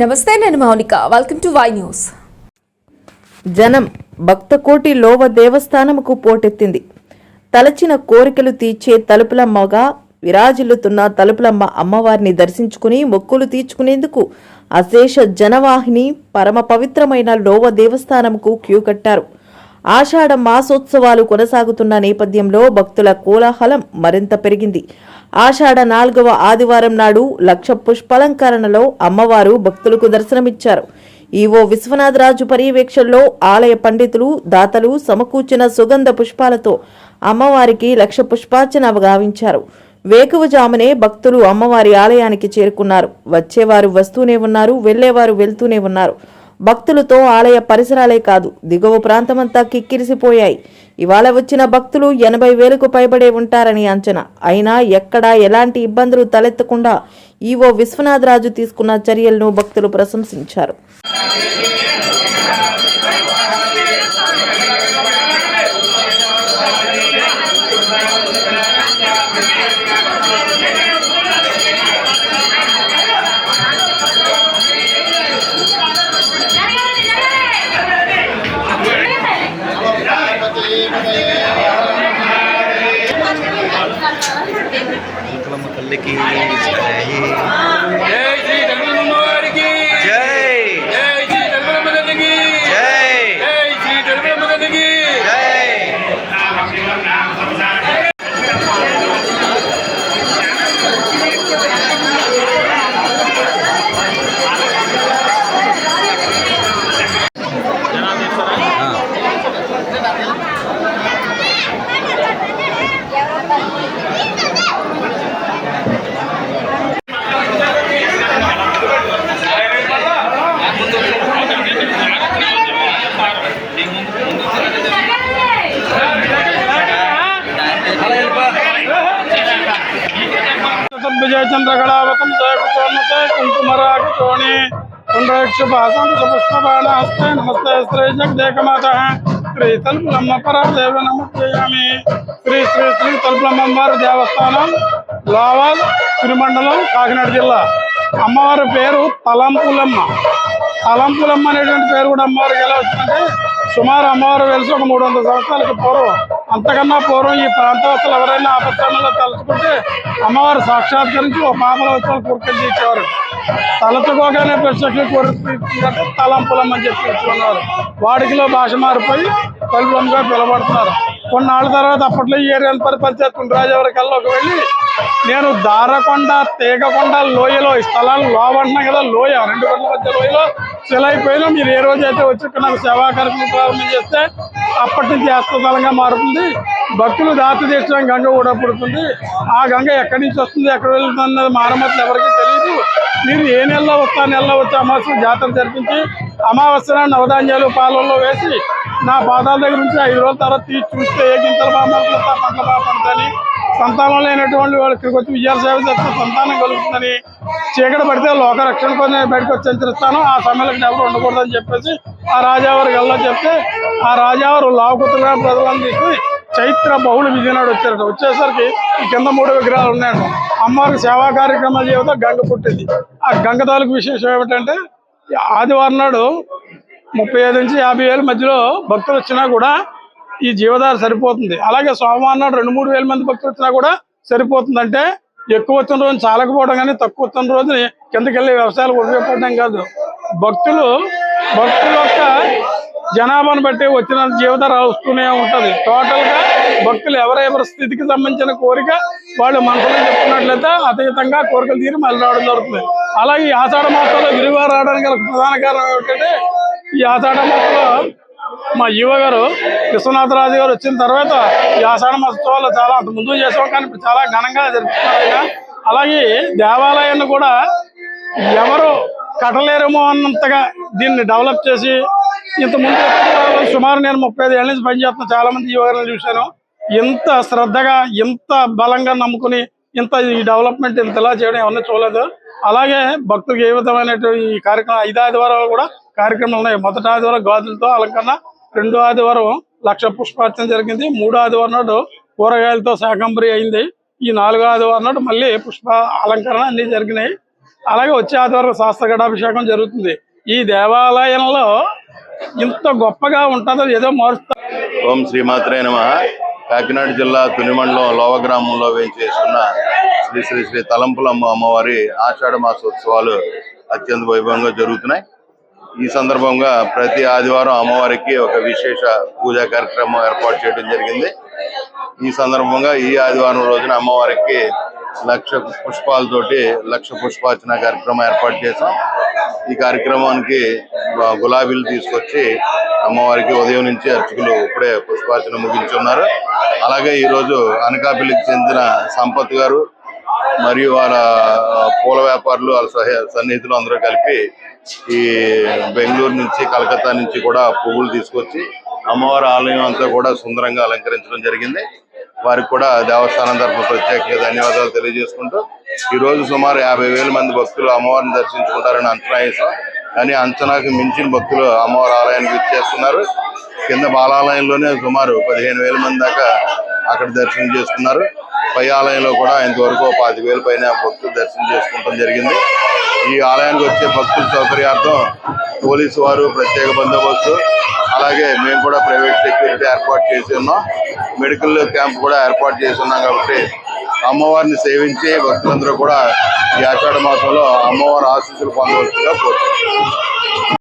నమస్తే నేను Mounika. Welcome to Y news జనం భక్తకోటి లోవ దేవస్థానముకు పోటెత్తింది. తలచిన కోరికలు తీర్చే తలుపులమ్మగా విరాజిల్లుతున్న తలుపులమ్మ అమ్మవారిని దర్శించుకుని మొక్కులు తీర్చుకునేందుకు అశేష జనవాహిని పరమ పవిత్రమైన లోవ దేవస్థానముకు క్యూ కట్టారు. ఆషాఢ మాసోత్సవాలు కొనసాగుతున్న నేపథ్యంలో భక్తుల కోలాహలం మరింత పెరిగింది. ఆషాఢ నాలుగవ ఆదివారం నాడు లక్ష పుష్పాలంకరణలో అమ్మవారు భక్తులకు దర్శనమిచ్చారు. ఈవో విశ్వనాథరాజు పర్యవేక్షణలో ఆలయ పండితులు దాతలు సమకూర్చిన సుగంధ పుష్పాలతో అమ్మవారికి లక్ష పుష్పార్చన గావించారు. వేకువజామునే భక్తులు అమ్మవారి ఆలయానికి చేరుకున్నారు. వచ్చేవారు వస్తూనే ఉన్నారు వెళ్ళేవారు వెళ్తూనే ఉన్నారు. భక్తులతో ఆలయ పరిసరాలే కాదు దిగువ ప్రాంతమంతా కిక్కిరిసిపోయాయి. ఇవాళ వచ్చిన భక్తులు ఎనభై వేలకు పైబడే ఉంటారని అంచనా. అయినా ఎక్కడా ఎలాంటి ఇబ్బందులు తలెత్తకుండా ఈవో విశ్వనాథరాజు తీసుకున్న చర్యలను భక్తులు ప్రశంసించారు. విజయచంద్రగళావతం జయకుచోన్నతే కుంకుమరాగచోణి పుండ్రక్ష భాసం పుష్పబాణాస్తే నమస్తే శ్రీ జగదేకమాత. శ్రీ తలుపులమ్మ పరాదేవ నమస్యామి శ్రీ శ్రీ శ్రీ తలుపులమ్మ వారి దేవస్థానం లావాల్ తిరుమండలం కాకినాడ జిల్లా. అమ్మవారి పేరు తలంపులమ్మ. తలంపులమ్మ అనేటువంటి పేరు కూడా అమ్మవారికి ఎలా వచ్చిందంటే సుమారు అమ్మవారు వెలిసి ఒక మూడు వందల సంవత్సరాలకి పూర్వం అంతకన్నా పూర్వం ఈ ప్రాంతవాసులు ఎవరైనా ఆపత్సరంలో తలుచుకుంటే అమ్మవారు సాక్షాత్కరించి ఒక పాపల వచ్చాలు కోరికలు తీర్చేవారు తలచుకోగానే ప్రత్యక్ష కోరిక తలంపులం అని చెప్పి వాడికిలో భాష మారిపోయి తలుపులంగా పిలబడుతున్నారు కొన్నాళ్ళ తర్వాత అప్పట్లో ఈ ఏరియాలు పరిపరిచేస్తున్న రాజావారి కల్లోకి వెళ్ళి నేను దారకొండ తీగకొండ లోయలో ఈ స్థలాన్ని లోవంటున్నాం కదా లోయ. రెండు గంటల మధ్య లోయలో సెలైపోయినా మీరు ఏ రోజు అయితే వచ్చి నాకు సేవా కార్యక్రమం ప్రారంభం చేస్తే అప్పటి నుంచి హస్తస్థలంగా మారుతుంది. భక్తులు దాత తీర్చడం గంగ కూడా పుడుతుంది ఆ గంగ ఎక్కడి నుంచి వస్తుంది ఎక్కడ వెళ్తుంది అన్నది మారమతులు ఎవరికి మీరు ఏ నెలలో వస్తా నెలలో వచ్చి అమావాస్య జాతర జరిపించి అమావాస్య నవధాన్యాలు పాలల్లో వేసి నా పాదాల దగ్గర నుంచి ఐదు రోజుల తర్వాత తీసి చూస్తే ఏ గింతలు బాగా పడుతుందా పంటలు బాగా పడతాయని సంతానం లేనటువంటి వాళ్ళు ఇక్కడికి వచ్చి విజయాల సేవ చేస్తే సంతానం కలుగుతుందని చీకటి పడితే లోక రక్షణ కోసం నేను బయటకు వచ్చి హెచ్చరిస్తాను ఆ సమయంలో ఎవరు ఉండకూడదని చెప్పేసి ఆ రాజావారి గల్లా చెప్తే ఆ రాజావారు లావుకుతున్న ప్రజలను తీసుకుని చైత్ర బహుళ విజయనాడు వచ్చారట. వచ్చేసరికి ఈ కింద మూడు విగ్రహాలు ఉన్నాయంట. అమ్మవారి సేవా కార్యక్రమాలు చేయడంతో గంగ పుట్టింది. ఆ గంగ తాలూకు విశేషం ఏమిటంటే ఆదివారం నాడు ముప్పై ఐదు నుంచి యాభై వేల మధ్యలో భక్తులు వచ్చినా కూడా ఈ జీవధార సరిపోతుంది. అలాగే సోమవారం నాడు రెండు మూడు వేల మంది భక్తులు వచ్చినా కూడా సరిపోతుంది. అంటే ఎక్కువ వచ్చిన రోజు చాలకపోవడం కానీ తక్కువ వచ్చిన రోజుని కిందకి వెళ్ళి వ్యవసాయాలకు ఉపయోగపడడం కాదు. భక్తులు భక్తుల యొక్క జనాభాను బట్టి వచ్చిన జీవధార వస్తూనే ఉంటది. టోటల్గా భక్తులు ఎవరెవరి స్థితికి సంబంధించిన కోరిక వాళ్ళు మనసులో చెప్పుకున్నట్లయితే అతీతంగా కోరికలు తీరి మళ్ళీ రావడం జరుగుతుంది. అలాగే ఈ ఆషాఢ మాసంలో విరిగా రావడానికి గల ప్రధాన కారణం ఏంటంటే ఈ ఆషాఢ మాసంలో మా యువ గారు విశ్వనాథరాజు గారు వచ్చిన తర్వాత ఈ ఆషాఢ మహోత్సవాలు చాలా అంత ముందు చేసాం కానీ ఇప్పుడు చాలా ఘనంగా జరుపుతున్నారు ఆయన. అలాగే దేవాలయాన్ని కూడా ఎవరు కట్టలేరేమో అన్నంతగా దీన్ని డెవలప్ చేసి ఇంతకుముందు ముందు సుమారు నేను ముప్పై ఐదు ఏళ్ళ నుంచి పనిచేస్తున్న చాలా మంది యువకులను చూశాను. ఎంత శ్రద్ధగా ఎంత బలంగా నమ్ముకుని ఇంత ఈ డెవలప్మెంట్ ఇంతలా చేయడం ఎవరిని చూడలేదు. అలాగే భక్తులకు ఏ విధమైనటువంటి ఈ కార్యక్రమం ఐదు ఆదివారాలు కూడా కార్యక్రమాలు ఉన్నాయి. మొదటి ఆదివారం గాజులతో అలంకరణ రెండో ఆదివారం లక్ష పుష్పార్చన జరిగింది. మూడో ఆదివారం నాడు కూరగాయలతో శాకంబరి అయింది. ఈ నాలుగో ఆదివారం నాడు మళ్ళీ పుష్ప అలంకరణ అన్ని జరిగినాయి. అలాగే వచ్చే ఆదివారం శాస్త్రగడాభిషేకం జరుగుతుంది. ఈ దేవాలయంలో ఇంత గొప్పగా ఉంటుందో ఏదో మారుస్తారు ఓం శ్రీమాత్రే నమ. కాకినాడ జిల్లా తునిమండలం లోవ గ్రామంలో వేంచేస్తున్న శ్రీ శ్రీ శ్రీ తలంపులమ్మ అమ్మవారి ఆషాఢ మాసోత్సవాలు అత్యంత వైభవంగా జరుగుతున్నాయి. ఈ సందర్భంగా ప్రతి ఆదివారం అమ్మవారికి ఒక విశేష పూజా కార్యక్రమం ఏర్పాటు చేయడం జరిగింది. ఈ సందర్భంగా ఈ ఆదివారం రోజున అమ్మవారికి లక్ష పుష్పాలతోటి లక్ష పుష్పార్చన కార్యక్రమం ఏర్పాటు చేశాం. ఈ కార్యక్రమానికి గులాబీలు తీసుకొచ్చి అమ్మవారికి ఉదయం నుంచి అర్చకులు ఇప్పుడే పుష్పార్చన ముగించున్నారు. అలాగే ఈరోజు అనకాపల్లికి చెందిన సంపత్ గారు మరియు వాళ్ళ పూల వ్యాపారులు వాళ్ళ సన్నిహితులు అందరూ కలిపి ఈ బెంగళూరు నుంచి కలకత్తా నుంచి కూడా పువ్వులు తీసుకొచ్చి అమ్మవారి ఆలయం అంతా కూడా సుందరంగా అలంకరించడం జరిగింది. వారికి కూడా దేవస్థానం తరఫున ప్రత్యేకంగా ధన్యవాదాలు తెలియజేసుకుంటూ ఈ రోజు సుమారు యాభై వేల మంది భక్తులు అమ్మవారిని దర్శించుకుంటారని అంచనా అని అంచనాకు మించిన భక్తులు అమ్మవారి ఆలయానికి ఇచ్చేస్తున్నారు కింద బాలాలయంలోనే సుమారు పదిహేను వేల మంది దాకా అక్కడ దర్శనం చేసుకున్నారు. పై ఆలయంలో కూడా ఇంతవరకు పాతి పాతిక వేల పైన భక్తులు దర్శనం చేసుకోవడం జరిగింది. ఈ ఆలయానికి వచ్చే భక్తుల సౌకర్యార్థం పోలీసు వారు ప్రత్యేక బందోబస్తు అలాగే మేము కూడా ప్రైవేట్ సెక్యూరిటీ ఏర్పాటు చేసి ఉన్నాం. మెడికల్ క్యాంప్ కూడా ఏర్పాటు చేసి ఉన్నాం కాబట్టి అమ్మవారిని సేవించి భక్తులందరూ కూడా ఈ ఆషాఢ మాసంలో అమ్మవారి ఆశీస్సులు పొందవలసిందిగా కోరుతున్నాం.